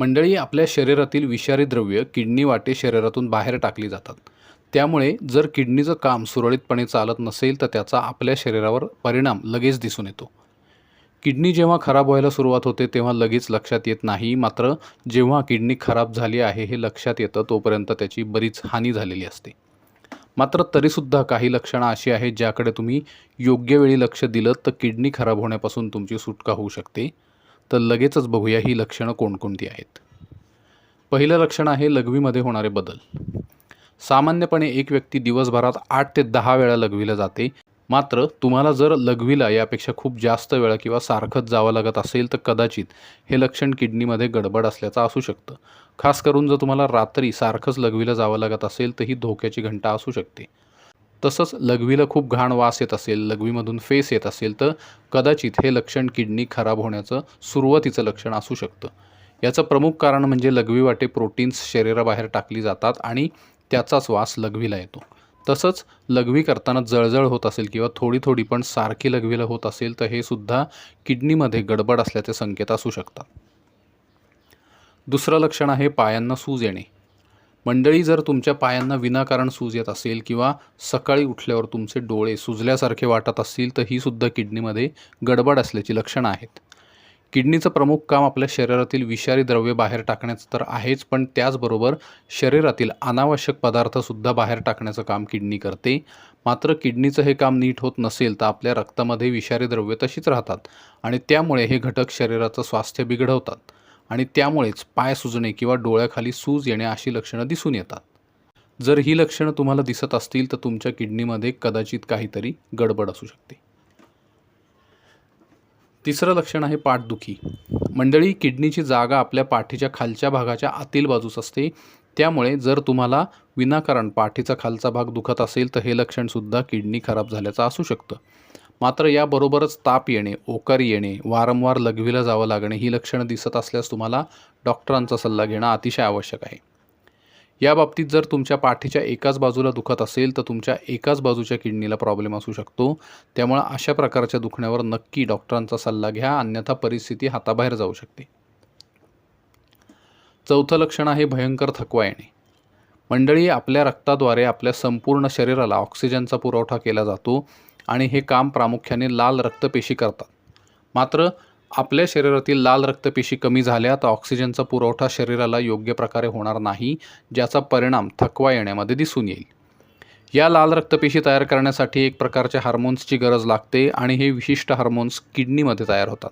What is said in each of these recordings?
मंडळी आपल्या शरीरातील विषारी द्रव्य किडनी वाटे शरीरातून बाहेर टाकली जातात. त्यामुळे जर किडनीचं काम सुरळीतपणे चालत नसेल तर त्याचा आपल्या शरीरावर परिणाम लगेच दिसून येतो. किडनी जेव्हा खराब व्हायला सुरुवात होते तेव्हा लगेच लक्षात येत नाही. मात्र जेव्हा किडनी खराब झाली आहे हे लक्षात येतं तोपर्यंत त्याची बरीच हानी झालेली असते. मात्र तरीसुद्धा काही लक्षणं अशी आहेत ज्याकडे तुम्ही योग्य वेळी लक्ष दिलं तर किडनी खराब होण्यापासून तुमची सुटका होऊ शकते. तर लगेचच बघूया ही लक्षणं कोणकोणती आहेत. पहिलं लक्षण आहे लघवीमध्ये होणारे बदल. सामान्यपणे एक व्यक्ती दिवसभरात आठ ते दहा वेळा लघवीला जाते. मात्र तुम्हाला जर लघवीला यापेक्षा खूप जास्त वेळा किंवा सारखंच जावं लागत असेल तर कदाचित हे लक्षण किडनीमध्ये गडबड असल्याचं असू शकतं. खास करून जर तुम्हाला रात्री सारखंच लघवीला जावं लागत असेल तर ही धोक्याची घंटा असू शकते. तसंच लघवीला खूप घाण वास येत असेल लघवीमधून फेस येत असेल तर कदाचित हे लक्षण किडनी खराब होण्याचं सुरुवातीचं लक्षण असू शकतं. याचं प्रमुख कारण म्हणजे लघवी वाटे प्रोटीन्स शरीराबाहेर टाकली जातात आणि त्याचाच वास लघवीला येतो. तसंच लघवी करताना जळजळ होत असेल किंवा थोडी थोडी पण सारखी लघवीला होत असेल तर हे सुद्धा किडनीमध्ये गडबड असल्याचे संकेत असू शकतात. दुसरं लक्षण आहे पायांना सूज येणे. मंडळी जर तुमच्या पायांना विनाकारण सूज येत असेल किंवा सकाळी उठल्यावर तुमचे डोळे सुजल्यासारखे वाटत असतील तर ही सुद्धा किडनीमध्ये गडबड असल्याची लक्षणं आहेत. किडनीचं प्रमुख काम आपल्या शरीरातील विषारी द्रव्ये बाहेर टाकण्याचं तर आहेच पण त्याचबरोबर शरीरातील अनावश्यक पदार्थसुद्धा बाहेर टाकण्याचं काम किडनी करते. मात्र किडनीचं हे काम नीट होत नसेल तर आपल्या रक्तामध्ये विषारी द्रव्ये तशीच राहतात आणि त्यामुळे हे घटक शरीराचं स्वास्थ्य बिघडवतात. आणि त्यामुळेच पाय सुजणे किंवा डोळ्याखाली सूज येणे अशी लक्षणं दिसून येतात. जर ही लक्षणं तुम्हाला दिसत असतील तर तुमच्या किडनीमध्ये कदाचित काहीतरी गडबड असू शकते. तिसरं लक्षण आहे पाठदुखी. मंडळी किडनीची जागा आपल्या पाठीच्या खालच्या भागाच्या आतील बाजूस असते. त्यामुळे जर तुम्हाला विनाकारण पाठीचा खालचा भाग दुखत असेल तर हे लक्षणसुद्धा किडनी खराब झाल्याचं असू शकतं. मात्र याबरोबरच ताप येणे ओकार येणे वारंवार लघवीला जावं लागणे ही लक्षणं दिसत असल्यास तुम्हाला डॉक्टरांचा सल्ला घेणं अतिशय आवश्यक आहे. या बाबतीत जर तुमच्या पाठीच्या एकाच बाजूला दुखत असेल तर तुमच्या एकाच बाजूच्या किडनीला प्रॉब्लेम असू शकतो. त्यामुळे अशा प्रकारच्या दुखण्यावर नक्की डॉक्टरांचा सल्ला घ्या अन्यथा परिस्थिती हाताबाहेर जाऊ शकते. चौथं लक्षण आहे भयंकर थकवा येणे. मंडळी आपल्या रक्ताद्वारे आपल्या संपूर्ण शरीराला ऑक्सिजनचा पुरवठा केला जातो. आणि हे काम प्रामुख्याने लाल रक्तपेशी करतात. मात्र आपल्या शरीरातील लाल रक्तपेशी कमी झाल्या तर ऑक्सिजनचा पुरवठा शरीराला योग्य प्रकारे होणार नाही ज्याचा परिणाम थकवा येण्यामध्ये दिसून येईल. या लाल रक्तपेशी तयार करण्यासाठी एक प्रकारच्या हार्मोन्सची गरज लागते आणि हे विशिष्ट हार्मोन्स किडनीमध्ये तयार होतात.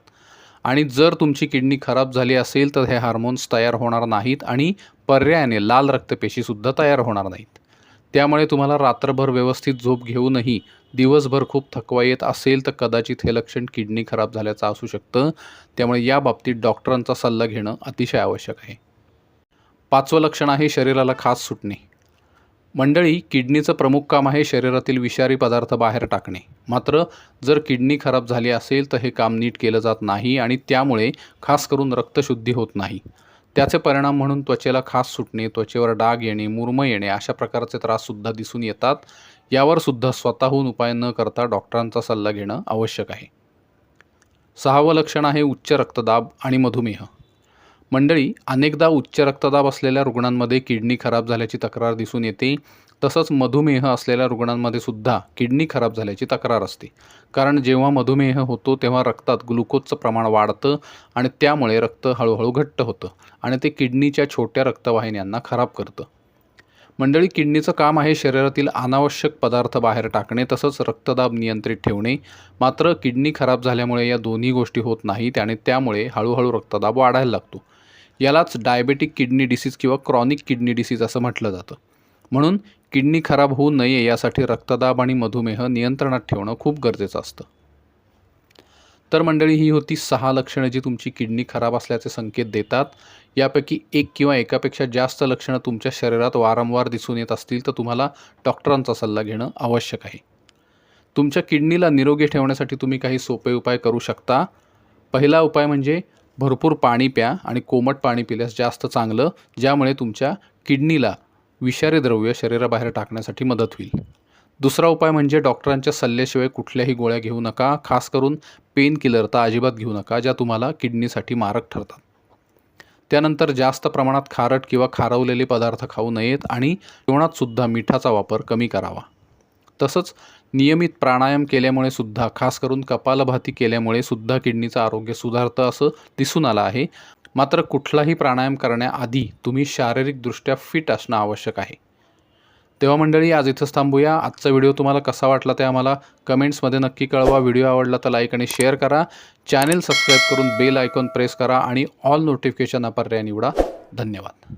आणि जर तुमची किडनी खराब झाली असेल तर हे हार्मोन्स तयार होणार नाहीत आणि पर्यायाने लाल रक्तपेशीसुद्धा तयार होणार नाहीत. त्यामुळे तुम्हाला रात्रभर व्यवस्थित झोप घेऊनही दिवसभर खूप थकवा येत असेल तर कदाचित हे लक्षण किडनी खराब झाल्याचं असू शकतं. त्यामुळे या बाबतीत डॉक्टरांचा सल्ला घेणं अतिशय आवश्यक आहे. पाचवं लक्षण आहे शरीराला खास सुटणे. मंडळी किडनीचं प्रमुख काम आहे शरीरातील विषारी पदार्थ बाहेर टाकणे. मात्र जर किडनी खराब झाली असेल तर हे काम नीट केलं जात नाही आणि त्यामुळे खास करून रक्तशुद्धी होत नाही. त्याचे परिणाम म्हणून त्वचेला खास सुटणे त्वचेवर डाग येणे मुरमं येणे अशा प्रकारचे त्राससुद्धा दिसून येतात. यावर सुद्धा स्वतःहून उपाय न करता डॉक्टरांचा सल्ला घेणं आवश्यक आहे. सहावं लक्षण आहे उच्च रक्तदाब आणि मधुमेह. मंडळी अनेकदा उच्च रक्तदाब असलेल्या रुग्णांमध्ये किडनी खराब झाल्याची तक्रार दिसून येते. तसंच मधुमेह असलेल्या रुग्णांमध्ये सुद्धा किडनी खराब झाल्याची तक्रार असते. कारण जेव्हा मधुमेह होतो तेव्हा रक्तात ग्लुकोजचं प्रमाण वाढतं आणि त्यामुळे रक्त हळूहळू घट्ट होतं आणि ते किडनीच्या छोट्या रक्तवाहिन्यांना खराब करतं. मंडळी किडनीचं काम आहे शरीरातील अनावश्यक पदार्थ बाहेर टाकणे तसंच रक्तदाब नियंत्रित ठेवणे. मात्र किडनी खराब झाल्यामुळे या दोन्ही गोष्टी होत नाहीत आणि त्यामुळे हळूहळू रक्तदाब वाढायला लागतो. यालाच डायबेटिक किडनी डिसीज किंवा क्रॉनिक किडनी डिसीज असं म्हटलं जातं. म्हणून किडनी खराब होऊ नये यासाठी रक्तदाब आणि मधुमेह नियंत्रणात ठेवणं खूप गरजेचं असतं. तर मंडळी ही होती सहा लक्षणं जी तुमची किडनी खराब असल्याचे संकेत देतात. यापैकी एक किंवा एकापेक्षा जास्त लक्षणं तुमच्या शरीरात वारंवार दिसून येत असतील तर तुम्हाला डॉक्टरांचा सल्ला घेणं आवश्यक आहे. तुमच्या किडनीला निरोगी ठेवण्यासाठी तुम्ही काही सोपे उपाय करू शकता. पहिला उपाय म्हणजे भरपूर पाणी प्या आणि कोमट पाणी पिल्यास जास्त चांगलं ज्यामुळे तुमच्या किडनीला विषारी द्रव्य शरीराबाहेर टाकण्यासाठी मदत होईल. दुसरा उपाय म्हणजे डॉक्टरांच्या सल्ल्याशिवाय कुठल्याही गोळ्या घेऊ नका. खास करून पेन किलर तर अजिबात घेऊ नका ज्या तुम्हाला किडनीसाठी मारक ठरतात. त्यानंतर जास्त प्रमाणात खारट किंवा खारवलेले पदार्थ खाऊ नयेत आणि जेवणातसुद्धा मिठाचा वापर कमी करावा. तसंच नियमित प्राणायाम केल्यामुळे सुद्धा खास करून कपालभाती केल्यामुळे सुद्धा किडनीचं आरोग्य सुधारतं असं दिसून आलं आहे. मात्र कुठलाही प्राणायाम करण्याआधी तुम्ही शारीरिकदृष्ट्या फिट असणं आवश्यक आहे. तेव्हा मंडळी आज इथंच थांबूया. आजचा व्हिडिओ तुम्हाला कसा वाटला ते आम्हाला कमेंट्समध्ये नक्की कळवा. व्हिडिओ आवडला तर लाईक आणि शेअर करा. चॅनेल सबस्क्राईब करून बेल आयकॉन प्रेस करा आणि ऑल नोटिफिकेशन अपर्याय निवडा. धन्यवाद.